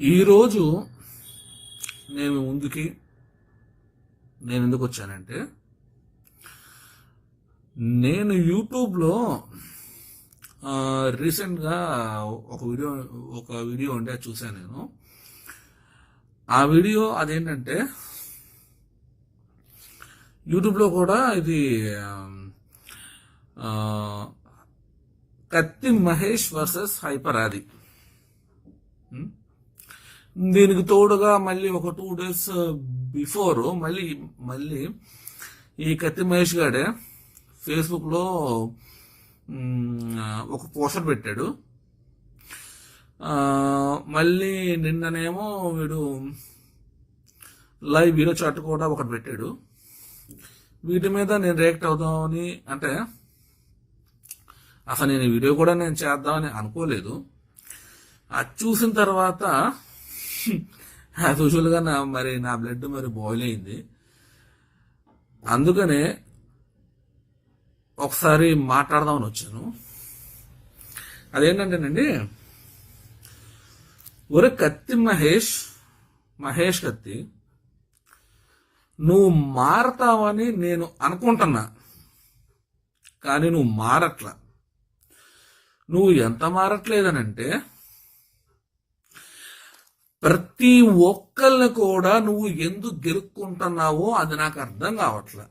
ఈరోజు నేను ముందుకి నేను ఎందుకు వచ్చానంటే నేను యూట్యూబ్లో రీసెంట్గా ఒక వీడియో ఒక వీడియో ఉంటే అది చూశాను నేను. ఆ వీడియో అదేంటంటే యూట్యూబ్లో కూడా ఇది కత్తి మహేష్ వర్సెస్ హైపర్ ఆది. దీనికి తోడుగా మళ్ళీ ఒక టూ డేస్ బిఫోర్ మళ్ళీ మళ్ళీ ఈ కత్తి మహేష్ గాడే ఫేస్బుక్లో uh, ఒక పోస్టర్ పెట్టాడు. మళ్ళీ నిన్ననేమో వీడు లైవ్ వీరో చాట్ కూడా ఒకటి పెట్టాడు. వీటి మీద నేను రియాక్ట్ అవుదామని అంటే అసలు నేను ఈ వీడియో కూడా నేను చేద్దామని అనుకోలేదు. అది చూసిన తర్వాత యాజ్ యూజువల్గా నా మరి నా బ్లడ్ మరి బాయిల్ అయింది. అందుకనే ఒకసారి మాట్లాడదామని వచ్చాను. అదేంటంటేనండి ఒరే కత్తి మహేష్ మహేష్ కత్తి నువ్వు మారతావని నేను అనుకుంటున్నా కానీ నువ్వు మారట్లా. నువ్వు ఎంత మారట్లేదనంటే ప్రతి ఒక్కరిని కూడా నువ్వు ఎందుకు గెలుక్కుంటున్నావో అది నాకు అర్థం కావట్లే.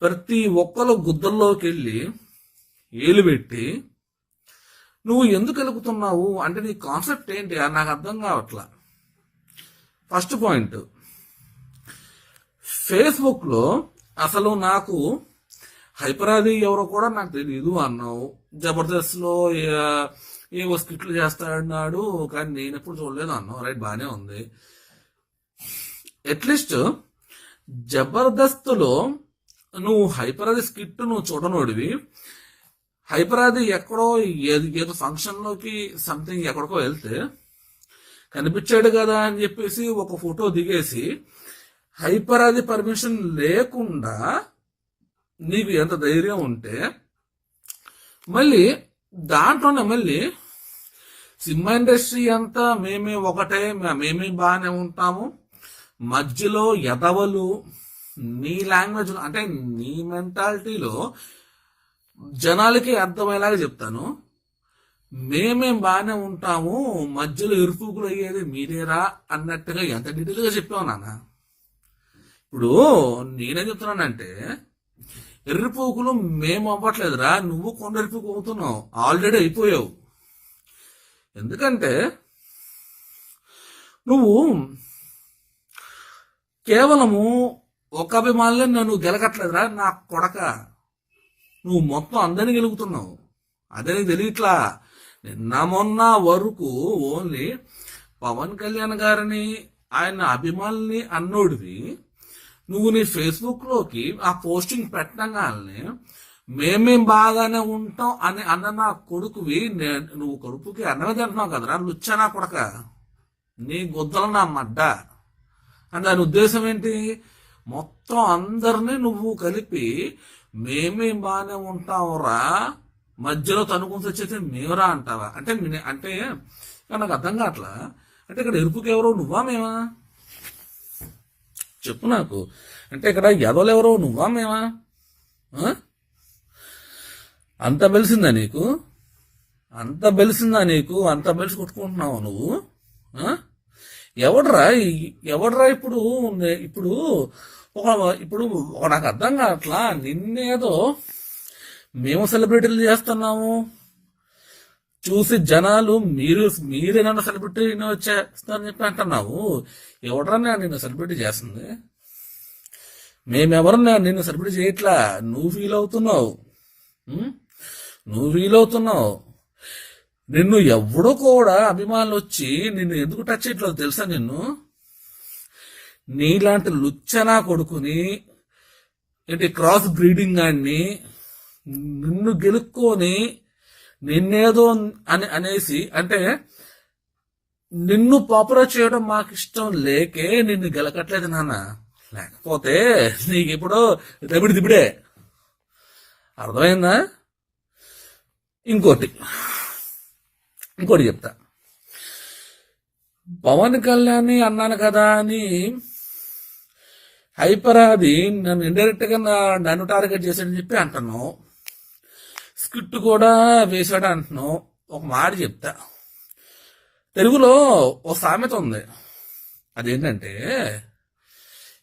ప్రతి ఒక్కరు గుద్దల్లోకి వెళ్ళి ఏలు పెట్టి నువ్వు ఎందుకు గెలుకుతున్నావు? అంటే నీ కాన్సెప్ట్ ఏంటి? అది నాకు అర్థం కావట్లా. First point. ఫేస్బుక్లో అసలు నాకు హైపరాది ఎవరో కూడా నాకు తెలియదు అన్నావు. జబర్దస్త్లో ఏవో స్కిట్లు చేస్తాడన్నాడు కానీ నేను ఎప్పుడు చూడలేదు అన్నావు రైట్ బాగానే ఉంది. అట్లీస్ట్ జబర్దస్త్లో నువ్వు హైపరాది స్కిట్ నువ్వు చూడనోడివి. హైపరాది ఎక్కడో ఏది ఏదో ఫంక్షన్లోకి సంథింగ్ ఎక్కడికో వెళ్తే కనిపించాడు కదా అని చెప్పేసి ఒక ఫోటో దిగేసి హైపరాది పర్మిషన్ లేకుండా నీకు ఎంత ధైర్యం ఉంటే మళ్ళీ దాంట్లోనే మళ్ళీ సినిమా ఇండస్ట్రీ అంతా మేమే ఒకటే మేమే బాగానే ఉంటాము. మధ్యలో ఎదవలు నీ లాంగ్వేజ్ అంటే నీ మెంటాలిటీలో జనాలకి అర్థమయ్యేలాగా చెప్తాను. మేమేం బాగానే ఉంటాము. మధ్యలో ఇరుపుకులు అయ్యేది మీరేరా అన్నట్టుగా ఎంత డీటెయిల్గా చెప్పావు నాన్న? ఇప్పుడు నేనేం చెప్తున్నానంటే ఎర్రిపోకులు మేము అవ్వట్లేదురా నువ్వు కొండరిపి పోతున్నావు అవుతున్నావు. ఆల్రెడీ అయిపోయావు. ఎందుకంటే నువ్వు కేవలము ఒక అభిమానులే నన్ను గెలకట్లేదురా నా కొడక. నువ్వు మొత్తం అందరిని గెలుగుతున్నావు. అదే నీకు తెలియట్లా. నిన్న మొన్న వరకు ఓన్లీ పవన్ కళ్యాణ్ గారిని ఆయన అభిమానుల్ని అన్నోడివి. నువ్వు నీ ఫేస్బుక్లోకి ఆ పోస్టింగ్ పెట్టగానే మేమేం బాగానే ఉంటాం అని అన్న నా కొడుకువి నువ్వు కొడుకుకి అన్నమే తింటున్నావు కదరా లుచ్చా నా కొడక? నీ గుద్దల నా మడ్డ. అని దాని ఉద్దేశం ఏంటి? మొత్తం అందరినీ నువ్వు కలిపి మేమేం బాగానే ఉంటావురా మధ్యలో తనుకుని వచ్చేది మేమరా అంటావా? అంటే అంటే నాకు అర్థం కావట్లా? అంటే ఇక్కడ ఎరుపుకి ఎవరో నువ్వా మేమా? చెప్పు నాకు. అంటే ఇక్కడ ఎదవలు నువ్వా మేమా? అంత బెలిసిందా నీకు? అంత బెలిసిందా నీకు? అంత బెలిసి కొట్టుకుంటున్నావు నువ్వు? ఆ? ఎవడ్రా ఎవడ్రా ఇప్పుడు ఇప్పుడు ఒక ఇప్పుడు నాకు అర్థం కావట్లా. నిన్నేదో మేము సెలబ్రిటీలు చేస్తున్నాము. చూసి జనాలు మీరు మీరే నన్ను సెలబ్రిటీ చేస్తారని చెప్పి అంటున్నావు. ఎవడన్నా నిన్ను సెలబ్రిటీ చేస్తుంది? మేమెవరన్నా నిన్ను సెలబ్రిటీ చేయట్లా? నువ్వు ఫీల్ అవుతున్నావు. నువ్వు ఫీల్ అవుతున్నావు. నిన్ను ఎవడో కూడా అభిమానులు వచ్చి నిన్ను ఎందుకు టచ్ చేయట్లేదు తెలుసా నిన్ను? నీలాంటి లుచ్చనా కొడుకుని ఏంటి క్రాస్ బ్రీడింగ్ గాన్ని నిన్ను గెలుక్కొని నిన్నేదో అని అనేసి అంటే నిన్ను పాపులర్ చేయడం మాకు ఇష్టం లేకే నిన్ను గెలకట్లేదు నాన్న. లేకపోతే నీకు ఇప్పుడు దబిడి దిబిడే. అర్థమైందా? ఇంకోటి. ఇంకోటి చెప్తా. పవన్ కళ్యాణ్ అన్నాను కదా అని హైపరాది నన్ను ఇండైరెక్ట్గా నన్ను టార్గెట్ చేశాడని చెప్పి అంటున్నావు. స్క్రిప్ట్ కూడా వేశాడు అంటున్నావు. ఒక మాట చెప్తా. తెలుగులో ఒక సామెత ఉంది. అదేంటంటే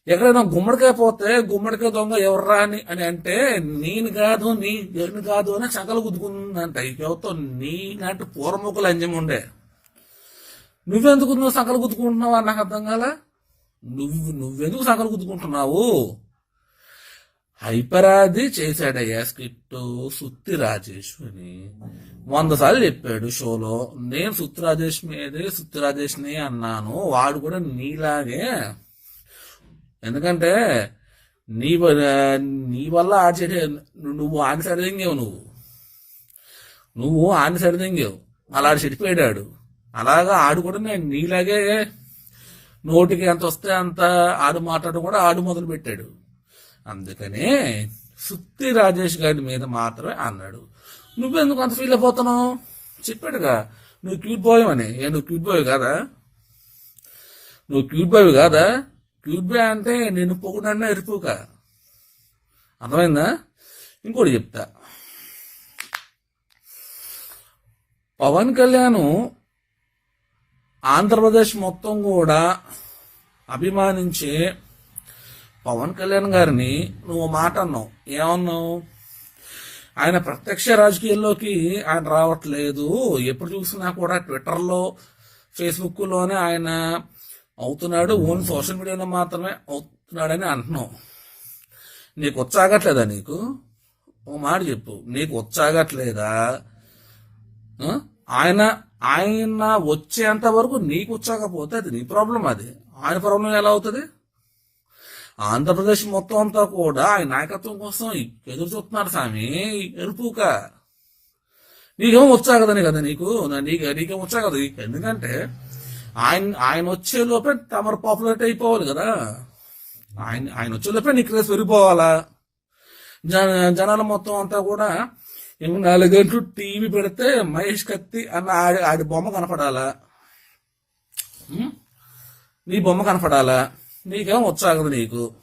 ఎక్కడైనా గుమ్మడికాయ పోతే గుమ్మడికాయ దొంగ ఎవర్రా అని అని అంటే నేను కాదు నీ నేను కాదు అని చకలు గుద్దుకుందంట. ఎవరితో నీ నాటి పూర్వముఖులు అంజం ఉండే. నువ్వెందుకు నువ్వు సకలు గుద్దుకుంటున్నావు అని నాకు అర్థం కాలా? నువ్వు నువ్వెందుకు సకలు గుద్దుకుంటున్నావు? హైపరాది చేశాడయ్యా స్క్రిప్ట్ సుత్తి రాజేష్ అని వంద సార్లు చెప్పాడు షోలో నేను సుత్తి రాజేష్ మీదే సుత్తి రాజేష్ని అన్నాను. వాడు కూడా నీలాగే. ఎందుకంటే నీ నీ వల్ల ఆడి చెడి నువ్వు ఆని సరిదింగేవు నువ్వు. నువ్వు ఆని సరిదింగేవు. అలా చెడిపోయాడు. అలాగా ఆడు కూడా నేను నీలాగే నోటికి ఎంత వస్తే అంత ఆడు మాట్లాడడం కూడా ఆడు మొదలు పెట్టాడు అందుకనే సుత్తి రాజేష్ గారి మీద మాత్రమే అన్నాడు. నువ్వెందుకు అంత ఫీల్ అయిపోతున్నావు? చెప్పాడుగా నువ్వు క్యూట్ బాయ్ అని ఏ నువ్వు క్యూట్ బాయ్ కాదా? నువ్వు క్యూట్ బాయ్ కాదా? క్యూట్ బాయ్ అంటే నేను పొగుడన్నా ఎరుపుక అర్థమైందా? ఇంకోటి చెప్తా. పవన్ కళ్యాణ్ ఆంధ్రప్రదేశ్ మొత్తం కూడా అభిమానించే పవన్ కళ్యాణ్ గారిని నువ్వు మాట అన్నావు. ఏమన్నావు? ఆయన ప్రత్యక్ష రాజకీయాల్లోకి ఆయన రావట్లేదు. ఎప్పుడు చూసినా కూడా ట్విట్టర్లో ఫేస్బుక్లోనే ఆయన అవుతున్నాడు. ఓన్ సోషల్ మీడియాలో మాత్రమే అవుతున్నాడని అంటున్నావు. నీకు వచ్చాగట్లేదా నీకు? ఓ మాట చెప్పు. నీకు వచ్చాగట్లేదా? ఆయన ఆయన వచ్చేంత వరకు నీకు వచ్చాకపోతే అది నీ ప్రాబ్లం అది. ఆయన ప్రాబ్లం ఎలా అవుతుంది? ఆంధ్రప్రదేశ్ మొత్తం అంతా కూడా ఆయన నాయకత్వం కోసం ఎదురు చూస్తున్నారు స్వామి. ఎరుపుక. నీకేమో వచ్చా నీ కదా నీకు? నీకు నీకేం వచ్చా కదా. ఎందుకంటే ఆయన ఆయన వచ్చే లోపే తమరు పాపులారిటీ అయిపోవాలి కదా. ఆయన ఆయన వచ్చే లోపే నీ క్రేజ్ పెరిగిపోవాలా? జన జనాల మొత్తం అంతా కూడా ఏమో నాలుగు గంటలు టీవీ పెడితే మహేష్ కత్తి అన్న ఆడి ఆడి బొమ్మ కనపడాలా? నీ బొమ్మ కనపడాలా? నీకేం వచ్చాగదు నీకు.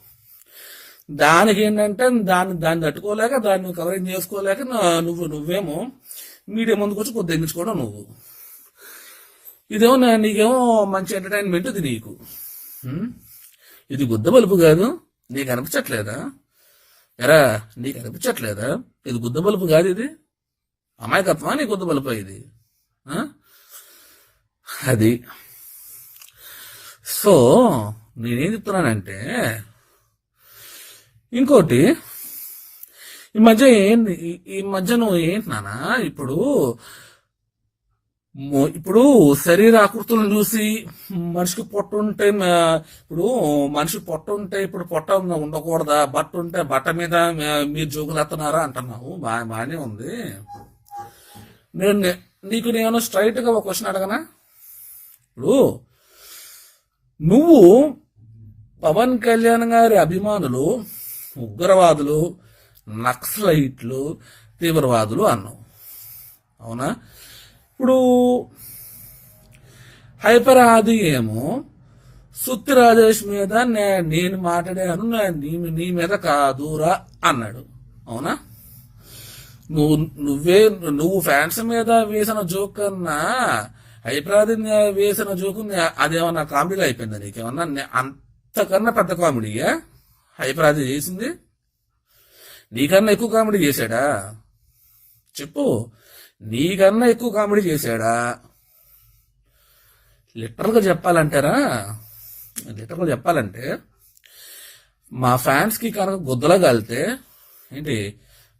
దానికి ఏంటంటే దాన్ని దాన్ని తట్టుకోలేక దాన్ని కవరింగ్ చేసుకోలేక నువ్వు నువ్వేమో మీడియా ముందుకు వచ్చి కొద్ది తెగించుకోవడం నువ్వు. ఇదేమో నా- నీకేమో మంచి ఎంటర్టైన్మెంట్ ఇది నీకు. ఇది గుద్ద బలుపు కాదు. నీకు అనిపించట్లేదా? ఎరా నీకు అనిపించట్లేదా? ఇది గుద్ద బలుపు కాదు ఇది. అమాయకత్వమా? నీ గుద్ద బలుపు ఇది? అది. సో నేనేం చెప్తున్నానంటే ఇంకోటి ఈ మధ్య ఏంటి ఈ- మధ్య నువ్వు ఏంటి నానా ఇప్పుడు ఇప్పుడు శరీర ఆకృతులను చూసి మనిషికి పొట్ట ఉంటే ఇప్పుడు మనిషి పొట్ట ఉంటే ఇప్పుడు పొట్ట ఉండకూడదా? బట్ట ఉంటే బట్ట మీద మీరు జోగులేస్తున్నారా అంటున్నావు? బా బాగానే ఉంది. నేను నీకు నేను స్ట్రైట్గా ఒక క్వశ్చన్ అడగనా? ఇప్పుడు నువ్వు పవన్ కళ్యాణ్ గారి అభిమానులు ఉగ్రవాదులు నక్సలైట్లు తీవ్రవాదులు అన్నావు అవునా? ఇప్పుడు హైపర్ ఆది ఏమో సుత్తి రాజేష్ మీద నే- నేను మాట్లాడాను నీ నీ మీద కాదురా అన్నాడు. అవునా? నువ్వు నువ్వే నువ్వు ఫ్యాన్స్ మీద వేసిన జోక్ కన్నా హైపరాది వేసిన జోకు అదేమన్నా కామెడీలో అయిపోయిందా నీకేమన్నా? నే- అంతకన్నా పెద్ద కామెడీయా హైపరాది చేసింది. నీకన్నా ఎక్కువ కామెడీ చేశాడా? చెప్పు. నీకన్నా ఎక్కువ కామెడీ చేశాడా? లిటరల్గా చెప్పాలంటారా లిటరల్గా చెప్పాలంటే మా ఫ్యాన్స్కి కనుక గుద్దలా కాలితే ఏంటి?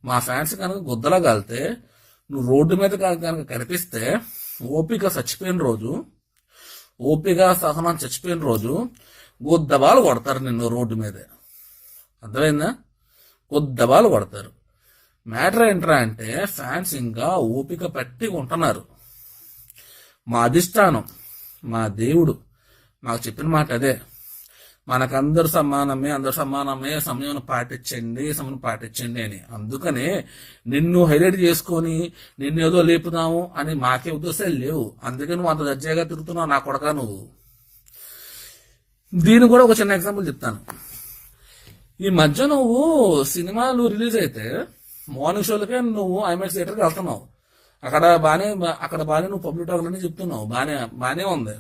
మా ఫ్యాన్స్ కనుక గుద్దలా కాలితే నువ్వు రోడ్డు మీద కనుక కనుక కనిపిస్తే ఓపిక చచ్చిపోయిన రోజు ఓపిక సహనం చచ్చిపోయిన రోజు గుద్దబాలు కొడతారు నిన్ను రోడ్డు మీదే. అర్థమైందా? గుద్దబాలు కొడతారు. మ్యాటర్ ఏంట్రా అంటే ఫ్యాన్స్ ఇంకా ఓపిక పట్టి ఉంటున్నారు మా అధిష్టానం మా దేవుడు మాకు చెప్పిన మాట అదే. మనకందరు సమానమే అందరు సమానమే సమయం పాటించండి సమయం పాటించండి అని. అందుకనే నిన్ను హైలైట్ చేసుకొని నిన్ను ఏదో లేపుదాము అని మాకే ఉద్దేశాలు లేవు. అందుకే నువ్వు అంత దర్జాగా తిరుగుతున్నావు నా కొడక నువ్వు. దీని కూడా ఒక చిన్న ఎగ్జాంపుల్ చెప్తాను. ఈ మధ్య నువ్వు సినిమాలు రిలీజ్ అయితే మార్నింగ్ షోలకే నువ్వు ఐమాక్స్ థియేటర్కి వెళ్తున్నావు. అక్కడ బాగానే అక్కడ బాగానే నువ్వు పబ్లిక్ టాక్ అని చెప్తున్నావు. బాగానే బాగానే ఉంది.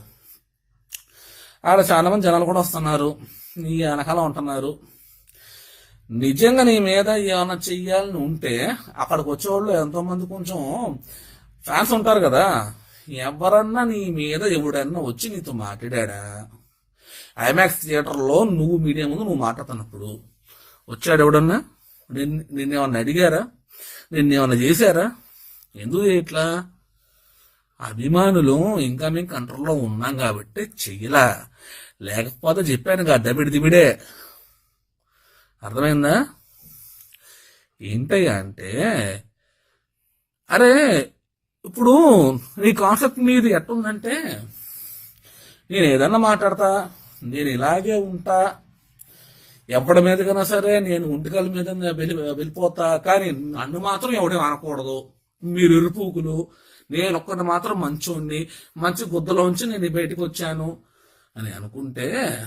ఆడ చాలా మంది జనాలు కూడా వస్తున్నారు. నీ వెనకాల ఉంటున్నారు. నిజంగా నీ మీద ఏమైనా చెయ్యాలని ఉంటే అక్కడికి వచ్చేవాళ్ళు ఎంతో మంది కొంచెం ఫ్యాన్స్ ఉంటారు కదా. ఎవరన్నా నీ మీద ఎవడన్నా వచ్చి నీతో మాట్లాడా ఐమాక్స్ థియేటర్లో నువ్వు మీడియా ముందు నువ్వు మాట్లాడుతున్నప్పుడు వచ్చాడు ఎవడన్నా? నిన్ను ఏమన్నా అడిగారా? నిన్నేమన్నా చేశారా? ఎందుకు ఇట్లా? అభిమానులు ఇంకా మేము కంట్రోల్లో ఉన్నాం కాబట్టి చెయ్యలా. లేకపోతే చెప్పాను కదా దబిడి దిబిడే. అర్థమైందా? ఏంటయ్యా అంటే అరే ఇప్పుడు నీ కాన్సెప్ట్ మీది ఎట్టుందంటే నేను ఏదన్నా మాట్లాడతా? నేను ఇలాగే ఉంటా. ఎవడి మీదకైనా సరే నేను ఒంటికల మీద వెళ్ళి వెళ్ళిపోతా. కానీ నన్ను మాత్రం ఎవడే అనకూడదు. మీరు ఇరుపుకులు. నేను ఒక్కడిని మాత్రం మంచోడిని మంచి గుద్దలోంచి నేను బయటకు వచ్చాను అని అనుకుంటే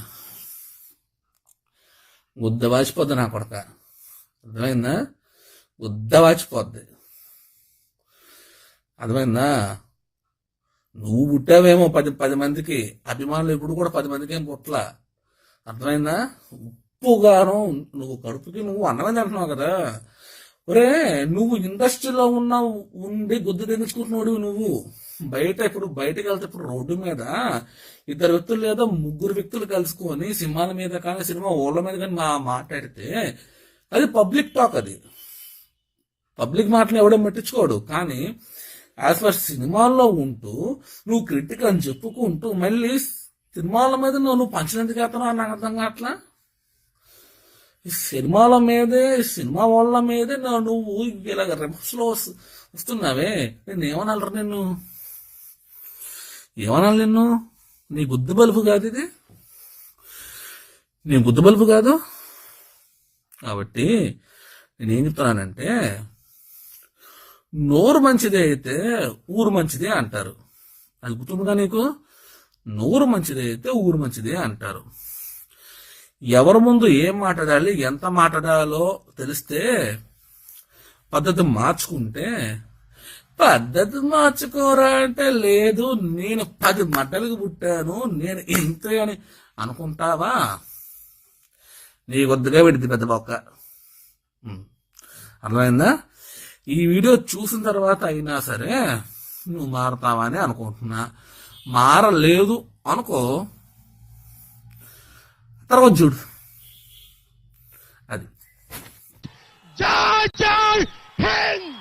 గుద్ద వాచిపోద్ది నా కొడక. అర్థమైందా? గుద్ద వాచిపోద్ది అర్థమైందా? నువ్వు పుట్టావేమో పది పది మందికి. అభిమానులు ఇప్పుడు కూడా పది మందికి ఏం పుట్టలా. అర్థమైందా? ఉప్పు గారం నువ్వు కడుపుకి నువ్వు అన్నమే తింటున్నావు కదా. ఒరే నువ్వు ఇండస్ట్రీలో ఉన్న ఉండి గుద్దు తెగించుకుంటున్నాడు నువ్వు. బయట ఇప్పుడు బయటకు వెళ్తే ఇప్పుడు రోడ్డు మీద ఇద్దరు వ్యక్తులు లేదా ముగ్గురు వ్యక్తులు కలుసుకొని సినిమాల మీద కానీ సినిమా ఓళ్ళ మీద కానీ మా మాట్లాడితే అది పబ్లిక్ టాక్ అది. పబ్లిక్ మాటలు ఎవడో పట్టించుకోడు. కానీ యాజ్ ఫర్ సినిమాల్లో ఉంటూ నువ్వు క్రిటిక్ అని చెప్పుకుంటూ మళ్ళీ సినిమాల మీద నువ్వు నువ్వు పంచినందుకు ఎత్తనా నాకు అర్థం కావట్లా? ఈ సినిమాల మీదే సినిమా వాళ్ళ మీదే నువ్వు ఇలాగ రిమర్స్లో వస్తున్నావే. నేను ఏమనాలరా నిన్ను? ఏమనాలి నిన్ను? నీ బుద్ధి బలుపు కాదు ఇది. నీ బుద్ధి బలుపు కాదు. కాబట్టి నేనేం చెప్తున్నానంటే నోరు మంచిదే అయితే ఊరు మంచిదే అంటారు. అది గుర్తుందిగా నీకు? నోరు మంచిదే అయితే ఊరు మంచిదే అంటారు. ఎవరి ముందు ఏం మాట్లాడాలి ఎంత మాట్లాడాలో తెలిస్తే పద్ధతి మార్చుకుంటే పద్ధతి మార్చుకోరా అంటే లేదు నేను పది మట్టలకు పుట్టాను నేను ఇంతే అని అనుకుంటావా? నీ కొద్దిగా పెడితే పెద్ద బొక్క. అర్థమైందా? ఈ వీడియో చూసిన తర్వాత అయినా సరే నువ్వు మారతావని అనుకుంటున్నా. మారలేదు అనుకో. తర్వాత చూడు. అది. హింద్!